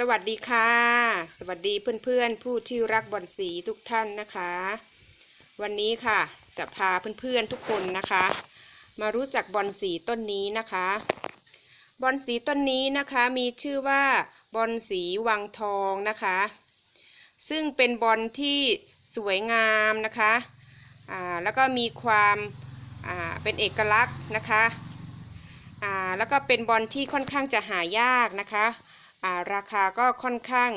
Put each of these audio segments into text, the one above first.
สวัสดีค่ะ สวัสดีเพื่อนๆ ผู้ที่รักบอลสีทุกท่านนะคะ วันนี้ค่ะจะพาเพื่อนๆทุกคนนะคะ มารู้จักบอลสีต้นนี้นะคะ บอลสีต้นนี้นะคะมีชื่อว่าบอลสีวังทองนะคะ ซึ่งเป็นบอลที่สวยงามนะคะอ่าแล้วก็มีความอ่าเป็นเอกลักษณ์นะคะอ่าแล้วก็เป็นบอลที่ค่อนข้างจะหายากนะคะ ราคาก็ค่อนข้าง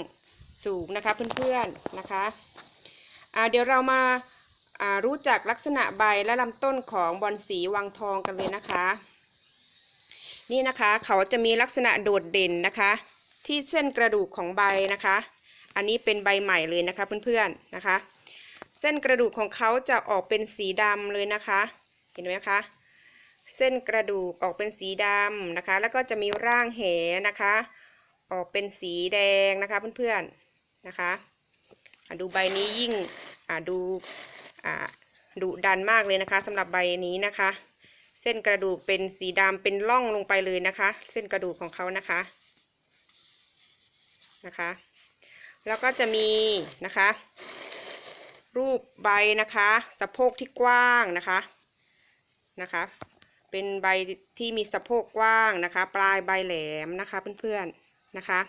สูงนะคะเพื่อนๆนะคะเดี๋ยวเรามารู้จักลักษณะใบและลำต้นของบอลสีวังทองกันเลยนะคะ นี่นะคะเขาจะมีลักษณะโดดเด่นนะคะ ที่เส้นกระดูกของใบนะคะ อันนี้เป็นใบใหม่เลยนะคะเพื่อนๆนะคะ เส้นกระดูกของเขาจะออกเป็นสีดำเลยนะคะ เห็นไหมคะเส้นกระดูกออกเป็นสีดำนะคะ แล้วก็จะมีร่างแหนะคะ ออกเป็นสีแดงนะคะเพื่อนๆนะคะดูใบนี้ยิ่งดูดุดันมากเลยนะคะสำหรับใบนี้นะคะ เส้นกระดูกเป็นสีดำเป็นร่องลงไปเลยนะคะ เส้นกระดูกของเขานะคะนะคะ แล้วก็จะมีนะคะ รูปใบนะคะสะโพกที่กว้างนะคะนะคะเป็นใบที่มีสะโพกกว้างนะคะ ปลายใบแหลมนะคะเพื่อนๆ นะคะ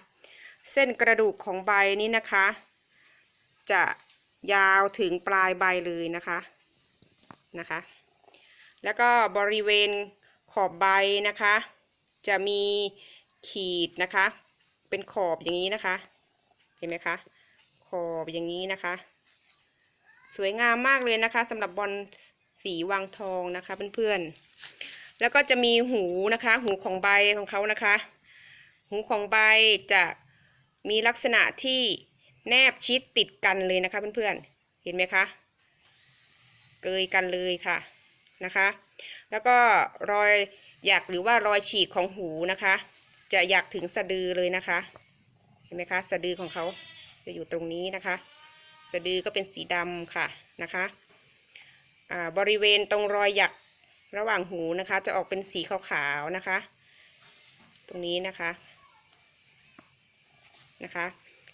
เส้นกระดูกของใบนี้นะคะ จะยาวถึงปลายใบเลยนะคะนะคะ แล้วก็บริเวณขอบใบนะคะ จะมีขีดนะคะ เป็นขอบอย่างนี้นะคะ เห็นไหมคะขอบอย่างนี้นะคะ สวยงามมากเลยนะคะสำหรับบอลสีวางทองนะคะเพื่อนๆแล้วก็จะมีหูนะคะ หูของใบของเขานะคะ หูของใบจะมีลักษณะที่แนบชิดติดกันเลยนะคะเพื่อนๆ เห็นไหมคะ เกยกันเลยค่ะนะคะ แล้วก็รอยหยักหรือว่ารอยฉีกของหูนะคะ จะหยักถึงสะดือเลยนะคะ เห็นไหมคะ สะดือของเขาจะอยู่ตรงนี้นะคะ สะดือก็เป็นสีดำค่ะนะคะอ่าบริเวณตรงรอยหยักระหว่างหูนะคะ จะออกเป็นสีขาวๆนะคะ ตรงนี้นะคะ นะคะ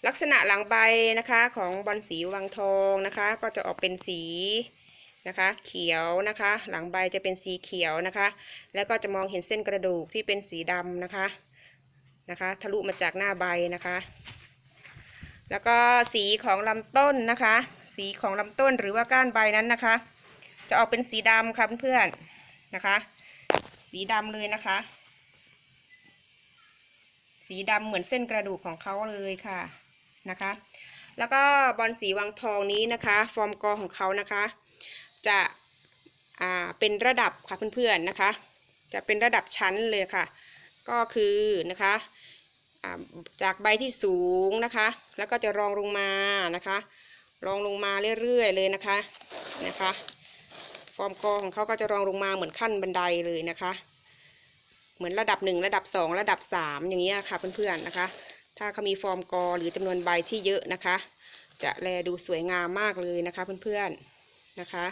ลักษณะหลังใบนะคะของบอลสีวังทองนะคะ ก็จะออกเป็นสีนะคะเขียวนะคะ หลังใบจะเป็นสีเขียวนะคะ แล้วก็จะมองเห็นเส้นกระดูกที่เป็นสีดำนะคะนะคะ ทะลุมาจากหน้าใบนะคะ แล้วก็สีของลำต้นนะคะ สีของลำต้นหรือว่าก้านใบนั้นนะคะ จะออกเป็นสีดำค่ะเพื่อนๆนะคะ สีดำเลยนะคะ สีดำเหมือนเส้นกระดูกของเขาเลยค่ะนะคะ แล้วก็บอลสีวังทองนี้นะคะ ฟอร์มกอของเขานะคะ จะอ่าเป็นระดับค่ะเพื่อนๆนะคะ จะเป็นระดับชั้นเลยค่ะ ก็คือนะคะจากใบที่สูงนะคะ แล้วก็จะรองลงมานะคะ รองลงมาเรื่อยๆเลยนะคะนะคะ ฟอร์มกอของเขาก็จะรองลงมาเหมือนขั้นบันไดเลยนะคะ เหมือนระดับหนึ่งระดับสองระดับสามอย่างนี้ยค่ะเพื่อนๆนะคะ ถ้าเขามีฟอร์มกอหรือจำนวนใบที่เยอะนะคะ จะแลดูสวยงามมากเลยนะคะเพื่อนๆนะคะ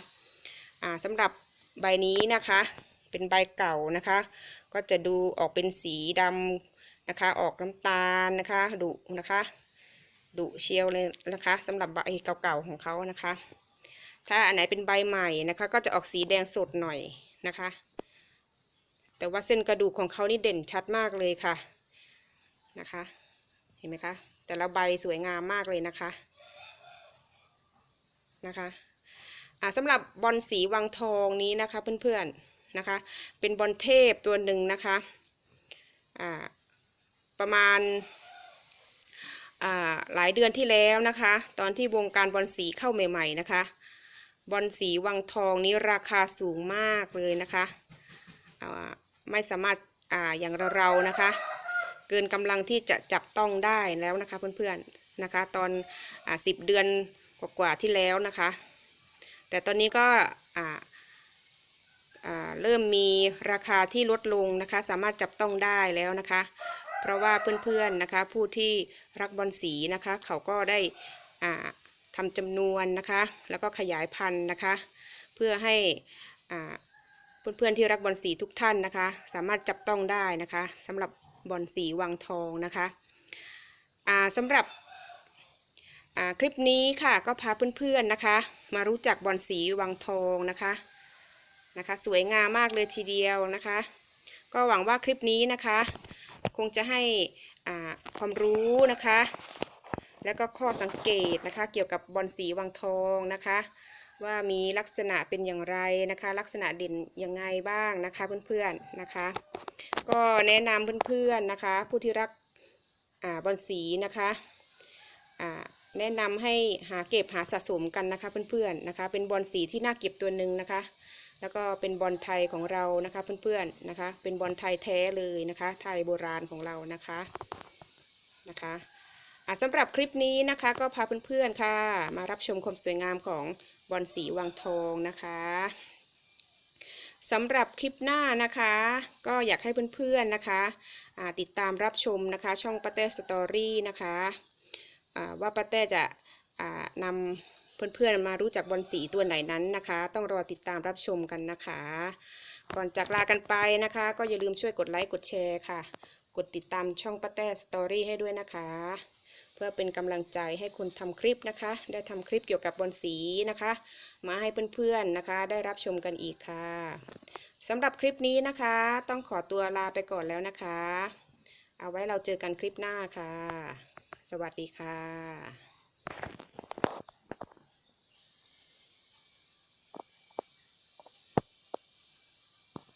อ่าสำหรับใบนี้นะคะ เป็นใบเก่านะคะ ก็จะดูออกเป็นสีดำนะคะ ออกน้ำตาลนะคะดุนะคะดุเชียวเลยนะคะสำหรับใบเก่าๆของเขานะคะ ถ้าอันไหนเป็นใบใหม่นะคะ ก็จะออกสีแดงสดหน่อยนะคะ แต่ว่าเส้นกระดูกของเขานี่เด่นชัดมากเลยค่ะนะคะ เห็นไหมคะ แต่ละใบสวยงามมากเลยนะคะนะคะอ่าสำหรับบอลสีวังทองนี้นะคะเพื่อนๆนะคะ เป็นบอลเทพตัวหนึ่งนะคะอ่าประมาณอ่าหลายเดือนที่แล้วนะคะ ตอนที่วงการบอลสีเข้าใหม่ๆนะคะบอลสีวังทองนี้ราคาสูงมากเลยนะคะอ่า ไม่สามารถอ่าอย่างเราๆนะคะ เกินกำลังที่จะจับต้องได้แล้วนะคะเพื่อนๆนะคะ ตอนอ่าสิบเดือนกว่าๆที่แล้วนะคะ แต่ตอนนี้ก็อ่าอ่าเริ่มมีราคาที่ลดลงนะคะ สามารถจับต้องได้แล้วนะคะ เพราะว่าเพื่อนๆนะคะ ผู้ที่รักบอลสีนะคะ เขาก็ได้อ่าทำจำนวนนะคะ แล้วก็ขยายพันธุ์นะคะ เพื่อให้อ่า เพื่อนๆที่รักบอลสีทุกท่านนะคะ สามารถจับต้องได้นะคะสำหรับบอลสีวังทองนะคะอ่าสำหรับคลิปนี้ค่ะก็พาเพื่อนๆนะคะ มารู้จักบอลสีวังทองนะคะนะคะ สวยงามมากเลยทีเดียวนะคะ ก็หวังว่าคลิปนี้นะคะ คงจะให้ความรู้นะคะ แล้วก็ข้อสังเกตนะคะ เกี่ยวกับบอลสีวังทองนะคะ ว่ามีลักษณะเป็นอย่างไรนะคะ ลักษณะเด่นยังไงบ้างนะคะเพื่อนๆนะคะ ก็แนะนำเพื่อนๆนะคะ ผู้ที่รักอ่าบอลสีนะคะอ่าแนะนำให้หาเก็บหาสะสมกันนะคะเพื่อนๆนะคะ เป็นบอลสีที่น่าเก็บตัวหนึ่งนะคะ แล้วก็เป็นบอลไทยของเรานะคะเพื่อนๆนะคะ เป็นบอลไทยแท้เลยนะคะ ไทยโบราณของเรานะคะนะคะอะสำหรับคลิปนี้นะคะก็พาเพื่อนๆค่ะ มารับชมความสวยงามของ บอลสีวังทองนะคะสำหรับคลิปหน้านะคะ ก็อยากให้เพื่อนๆนะคะติดตามรับชมนะคะ ช่องป้าเต้สตอรี่นะคะว่าป้าเต้จะนำเพื่อนๆมารู้จักบอลสีตัวไหนนั้นนะคะ ต้องรอติดตามรับชมกันนะคะ ก่อนจากลากันไปนะคะ ก็อย่าลืมช่วยกดไลค์กดแชร์ค่ะ กดติดตามช่องป้าแต้สตอรี่ให้ด้วยนะคะ เพื่อเป็นกำลังใจให้คนทำคลิปนะคะ ได้ทำคลิปเกี่ยวกับบอลสีนะคะ มาให้เพื่อนๆนะคะ ได้รับชมกันอีกค่ะสำหรับคลิปนี้นะคะ ต้องขอตัวลาไปก่อนแล้วนะคะ เอาไว้เราเจอกันคลิปหน้าค่ะ สวัสดีค่ะ